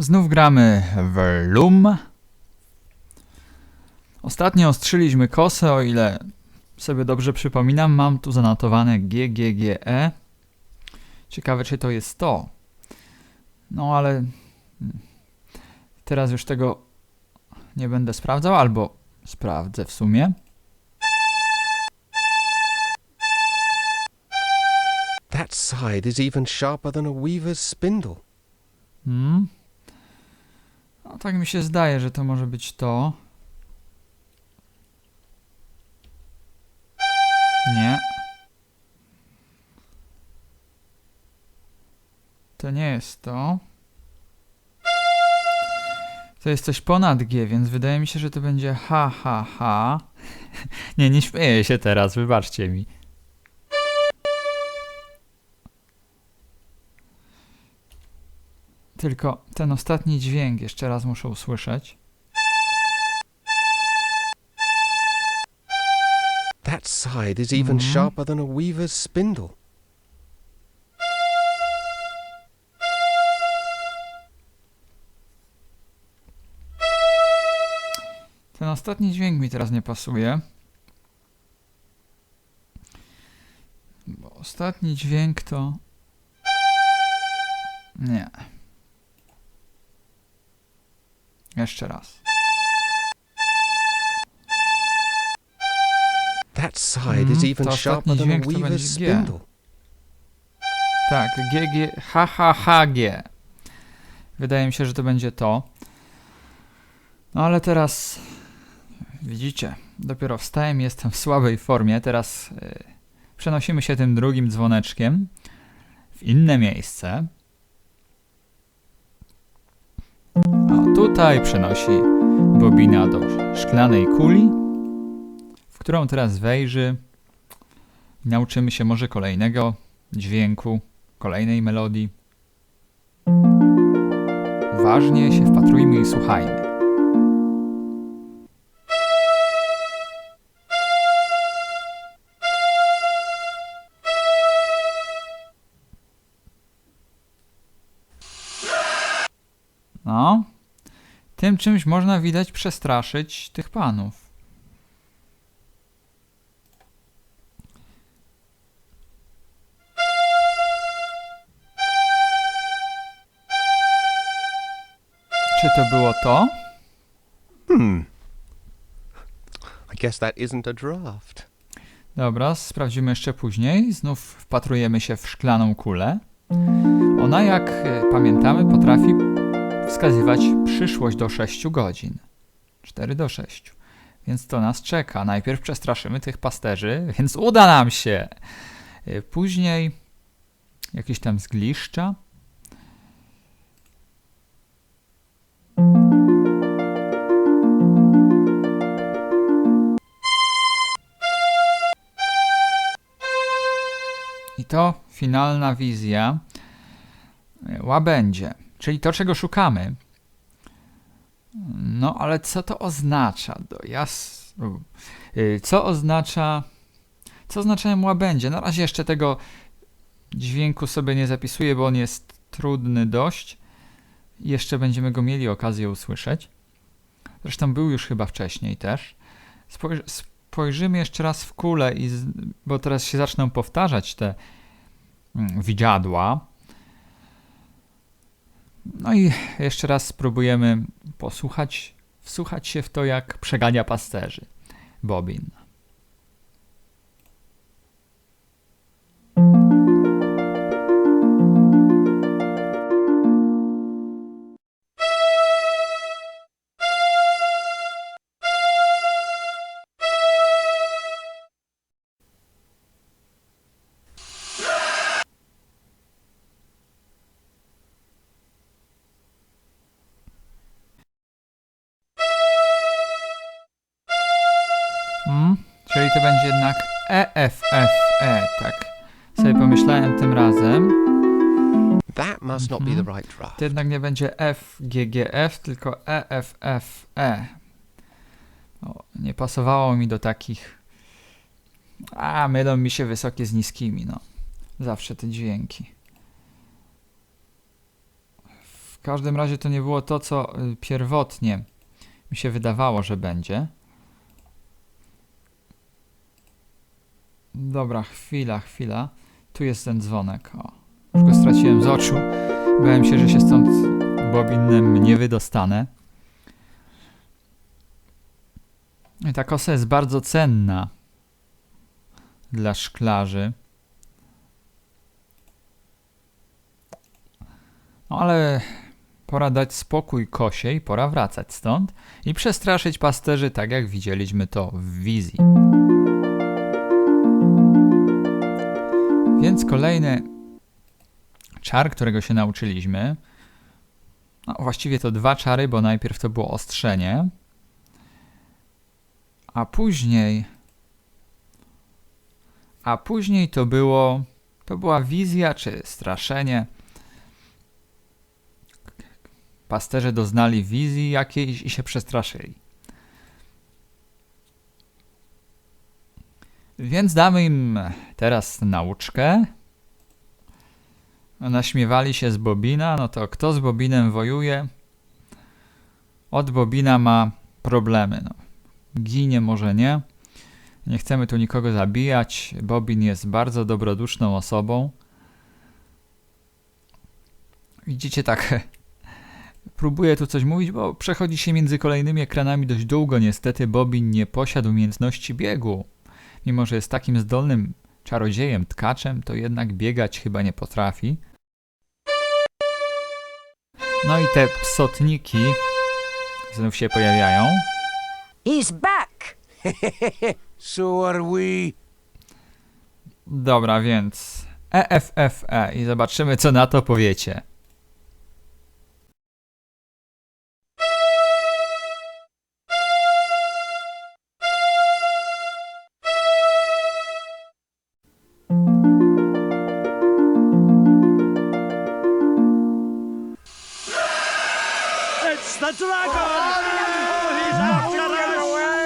Znów gramy w Loom. Ostatnio ostrzyliśmy kosę, o ile sobie dobrze przypominam. Mam tu zanotowane GGGE. Ciekawe, czy to jest to. No ale teraz już tego nie będę sprawdzał, albo sprawdzę w sumie. That side is even sharper than a weaver's spindle. Hmm. No, tak mi się zdaje, że to może być to. Nie. To nie jest to. To jest coś ponad G, więc wydaje mi się, że to będzie ha, ha, ha. nie, nie śmieję się teraz, wybaczcie mi. Tylko ten ostatni dźwięk jeszcze raz muszę usłyszeć. That side is even Mhm. sharper than a weaver's spindle. Ten ostatni dźwięk mi teraz nie pasuje. Bo ostatni dźwięk to. Nie. Jeszcze raz. That side is Mhm, even to sharper than a weaver's G. spindle. Tak, GG, HHHG. Wydaje mi się, że to będzie to. No ale teraz widzicie, dopiero wstałem, jestem w słabej formie. Teraz y, przenosimy się tym drugim dzwoneczkiem w inne miejsce. Tutaj przenosi bobina do szklanej kuli, w którą teraz wejrzy nauczymy się może kolejnego dźwięku, kolejnej melodii. Uważnie się wpatrujmy i słuchajmy. No, tym czymś można widać przestraszyć tych panów. Czy to było to? Hmm. I guess that isn't a draft. Dobra, sprawdzimy jeszcze później. Znów wpatrujemy się w szklaną kulę. Ona, jak e, pamiętamy, potrafi wskazywać przyszłość do 6 godzin. 4 do 6. Więc to nas czeka. Najpierw przestraszymy tych pasterzy, więc uda nam się. E, Później jakieś tam zgliszcza. I to finalna wizja e, łabędzie, czyli to, czego szukamy. No, ale co to oznacza? Do jas... Y, Co oznacza... Co oznaczają łabędzie? Na razie jeszcze tego dźwięku sobie nie zapisuję, bo on jest trudny dość. Jeszcze będziemy go mieli okazję usłyszeć. Zresztą był już chyba wcześniej też. Spojrzy, spojrzymy jeszcze raz w kulę, i bo teraz się zaczną powtarzać te mm, widziadła. No i jeszcze raz spróbujemy posłuchać, wsłuchać się w to, jak przegania pasterzy. Bobin. Czyli to będzie jednak E, F, F, E, tak. Sobie pomyślałem tym razem. That must not be Mhm. the right draft. To jednak nie będzie F, G, G, F, tylko E, F, F, E. O, nie pasowało mi do takich. A, mylą mi się wysokie z niskimi, no. Zawsze te dźwięki. W W każdym razie to nie było to, co y, pierwotnie mi się wydawało, że będzie. Dobra, chwila, chwila. Tu jest ten dzwonek. O, już go straciłem z oczu. Bałem się, że się stąd bobinem nie wydostanę. I ta kosa jest bardzo cenna dla szklarzy. No ale pora dać spokój kosie i pora wracać stąd i przestraszyć pasterzy tak jak widzieliśmy to w wizji. Więc kolejny czar, którego się nauczyliśmy. No, właściwie to dwa czary, bo najpierw to było ostrzenie, a później. A później to było. To była wizja czy straszenie. Pasterze doznali wizji jakiejś i się przestraszyli. Więc damy im teraz nauczkę. Naśmiewali się z Bobina, no to kto z Bobinem wojuje? Od Bobina ma problemy. No. Ginie może nie. Nie chcemy tu nikogo zabijać. Bobin jest bardzo dobroduszną osobą. Widzicie, tak. Próbuję tu coś mówić, bo przechodzi się między kolejnymi ekranami dość długo. Niestety Bobin nie posiadł umiejętności biegu. Mimo, że jest takim zdolnym czarodziejem, tkaczem, to jednak biegać chyba nie potrafi. No i te psotniki znów się pojawiają. He's back! So are we. Dobra, więc EFFE i zobaczymy, co na to powiecie.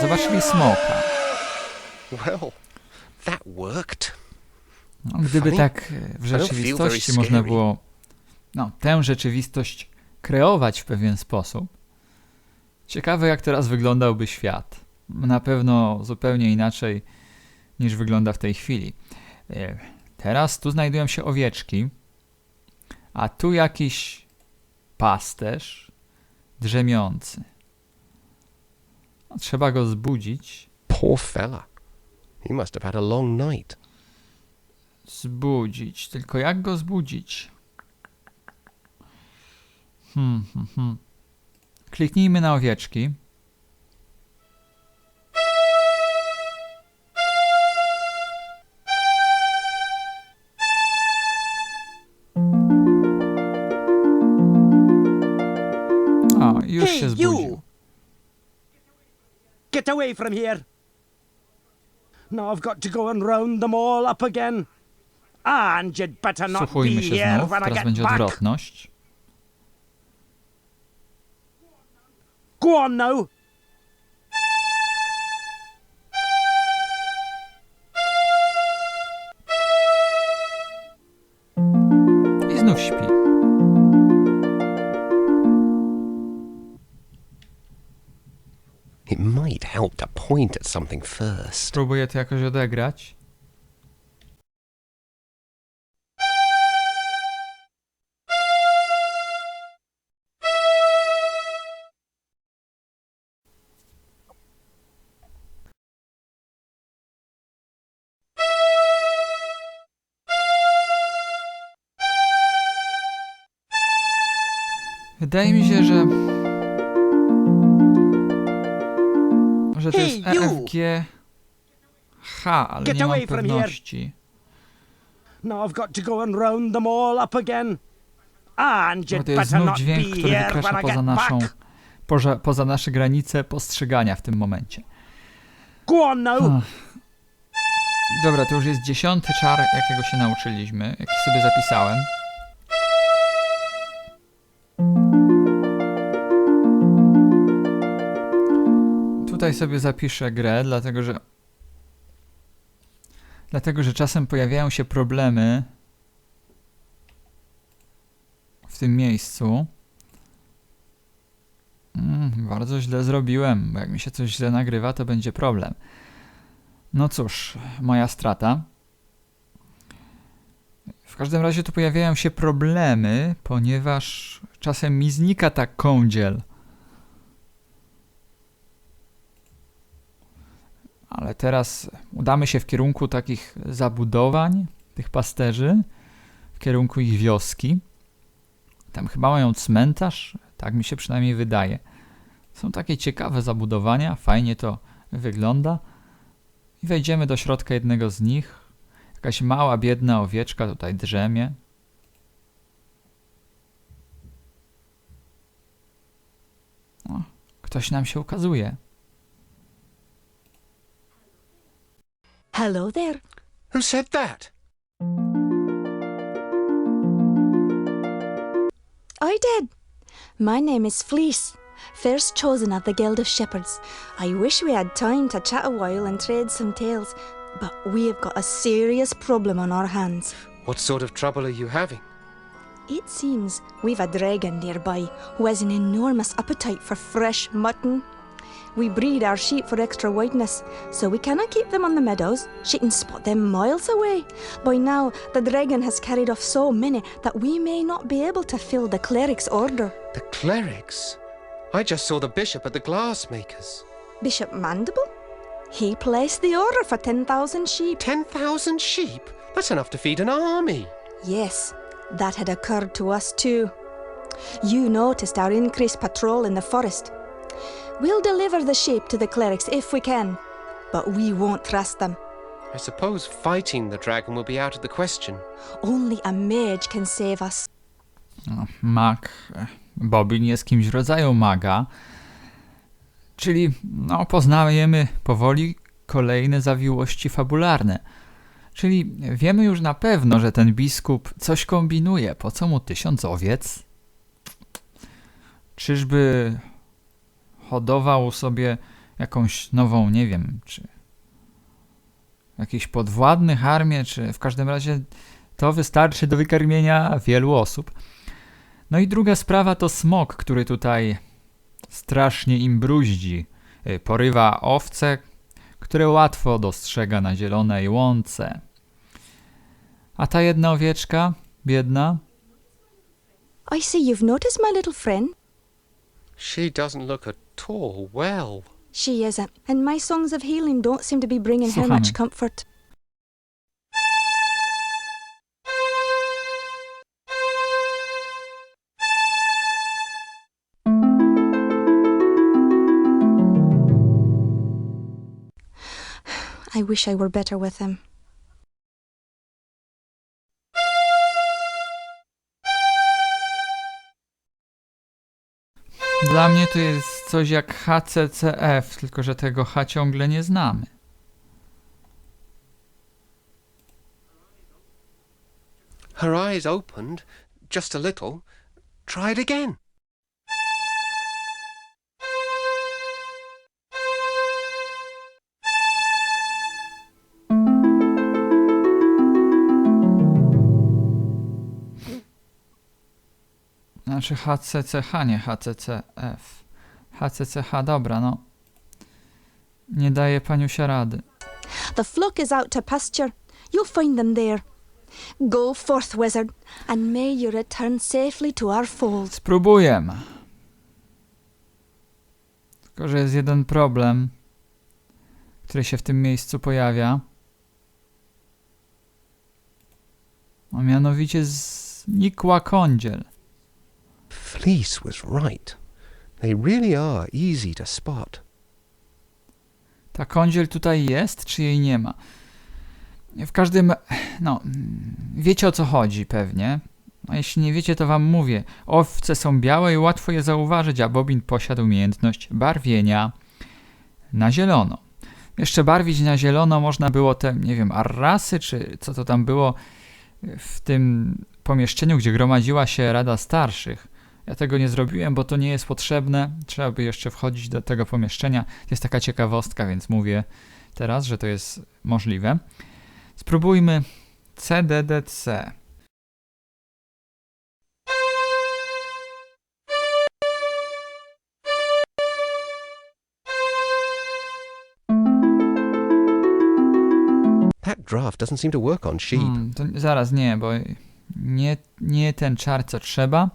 Zobaczyli smoka. Well, that worked. No, gdyby tak w rzeczywistości można było no, tę rzeczywistość kreować w pewien sposób. Ciekawe, jak teraz wyglądałby świat. Na pewno zupełnie inaczej niż wygląda w tej chwili. E, Teraz tu znajdują się owieczki, a tu jakiś pasterz drzemiący. Trzeba go zbudzić. Poor fella. He must have had a long night. Zbudzić. Tylko jak go zbudzić? Hmm, hmm, hmm. Kliknijmy na owieczki. Już Hey, się zbudził. you! Get away from here! Now I've got to go and round them all up again. And you'd better not Słuchujmy się here znów. Teraz będzie back. odwrotność. Go on now. Might help to point at something first. To jakoś odegrać. Wydaje mi się, że. Że to jest Hey, you! EFG H, ale Get nie mam away from here. pewności. Now I've got to go and round them all up again. And Bo you'd to jest better znów not dźwięk, be który here wykracza I poza get naszą, back. poza, poza nasze granice postrzegania w tym momencie. Go on now. Dobra, to już jest dziesiąty czar, jakiego się nauczyliśmy, jaki sobie zapisałem. Tutaj sobie zapiszę grę, dlatego że dlatego, że czasem pojawiają się problemy w tym miejscu. Hmm, bardzo źle zrobiłem, bo jak mi się coś źle nagrywa, to będzie problem. No cóż, moja strata. W każdym razie tu pojawiają się problemy, ponieważ czasem mi znika ta kądziel. Ale teraz udamy się w kierunku takich zabudowań, tych pasterzy, w kierunku ich wioski. Tam chyba mają cmentarz, tak mi się przynajmniej wydaje. Są takie ciekawe zabudowania, fajnie to wygląda. I wejdziemy do środka jednego z nich. Jakaś mała, biedna owieczka tutaj drzemie. O, ktoś nam się ukazuje. Hello there. Who said that? I did. My name is Fleece, first chosen of the Guild of Shepherds. I wish we had time to chat a while and trade some tales, but we have got a serious problem on our hands. What sort of trouble are you having? It seems we've a dragon nearby who has an enormous appetite for fresh mutton. We breed our sheep for extra whiteness, so we cannot keep them on the meadows. She can spot them miles away. By now, the dragon has carried off so many that we may not be able to fill the cleric's order. The clerics? I just saw the bishop at the glassmakers. Bishop Mandible? He placed the order for 10,000 sheep. 10,000 sheep? That's enough to feed an army. Yes, that had occurred to us too. You noticed our increased patrol in the forest. We'll deliver the sheep to the clerics if we can, but we won't trust them. I suppose fighting the dragon will be out of the question. Only a mage can save us. No, mag. Bobin jest kimś w rodzaju maga. Czyli no, poznajemy powoli kolejne zawiłości fabularne. Czyli wiemy już na pewno, że ten biskup coś kombinuje. Po co mu tysiąc owiec? Czyżby hodował sobie jakąś nową, nie wiem, czy jakichś podwładnych armię, czy w każdym razie to wystarczy do wykarmienia wielu osób. No i druga sprawa to smok, który tutaj strasznie im bruździ. Y, Porywa owce, które łatwo dostrzega na zielonej łące. A ta jedna owieczka, biedna, I see you've noticed my little friend. She doesn't look at all well. She isn't, and my songs of healing don't seem to be bringing her much comfort. I wish I were better with him. Dla mnie to jest coś jak HCCF, tylko że tego H ciągle nie znamy. Her eyes opened, just a little. Try it again. Znaczy HCCH, nie HCCF. HCCH, dobra, no. Nie daje paniusia rady. The flock is out to pasture. You'll find them there. Go forth, wizard, and may you return safely to our fold. Spróbuję. Tylko, że jest jeden problem, który się w tym miejscu pojawia. A mianowicie znikła kądziel. Fleece was right. They really are easy to spot. Ta kądziel tutaj jest, czy jej nie ma? W każdym, no, wiecie o co chodzi pewnie. A jeśli nie wiecie, to wam mówię. Owce są białe i łatwo je zauważyć, a Bobin posiadł umiejętność barwienia na zielono. Jeszcze barwić na zielono można było te, nie wiem, arrasy, czy co to tam było w tym pomieszczeniu, gdzie gromadziła się Rada Starszych. Ja tego nie zrobiłem, bo to nie jest potrzebne. Trzeba by jeszcze wchodzić do tego pomieszczenia. Jest taka ciekawostka, więc mówię teraz, że to jest możliwe. Spróbujmy CDDC. That draft doesn't seem to work on sheep. Hmm, zaraz nie, bo nie, nie ten czar co trzeba.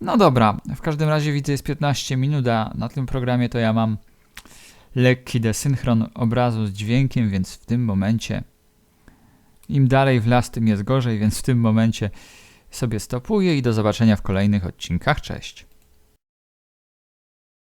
No dobra, w każdym razie widzę jest 15 minut, a na tym programie to ja mam lekki desynchron obrazu z dźwiękiem, więc w tym momencie im dalej w las, tym jest gorzej, więc w tym momencie sobie stopuję i do zobaczenia w kolejnych odcinkach. Cześć.